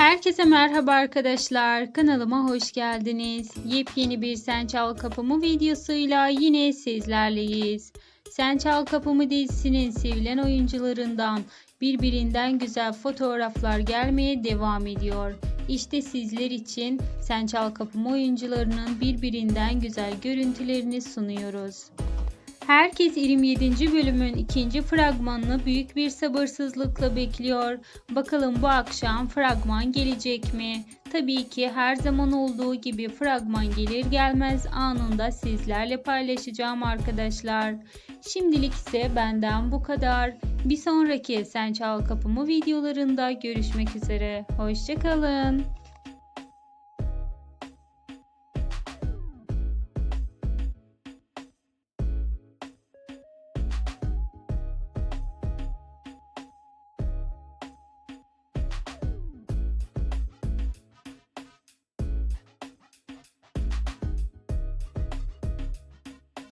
Herkese merhaba arkadaşlar. Kanalıma hoş geldiniz. Yepyeni bir Sen Çal Kapımı videosuyla yine sizlerleyiz. Sen Çal Kapımı dizisinin sevilen oyuncularından birbirinden güzel fotoğraflar gelmeye devam ediyor. İşte sizler için Sen Çal Kapımı oyuncularının birbirinden güzel görüntülerini sunuyoruz. Herkes 27. bölümün ikinci fragmanını büyük bir sabırsızlıkla bekliyor. Bakalım bu akşam fragman gelecek mi? Tabii ki her zaman olduğu gibi fragman gelir gelmez anında sizlerle paylaşacağım arkadaşlar. Şimdilik ise benden bu kadar. Bir sonraki Sen Çal Kapımı videolarında görüşmek üzere. Hoşçakalın.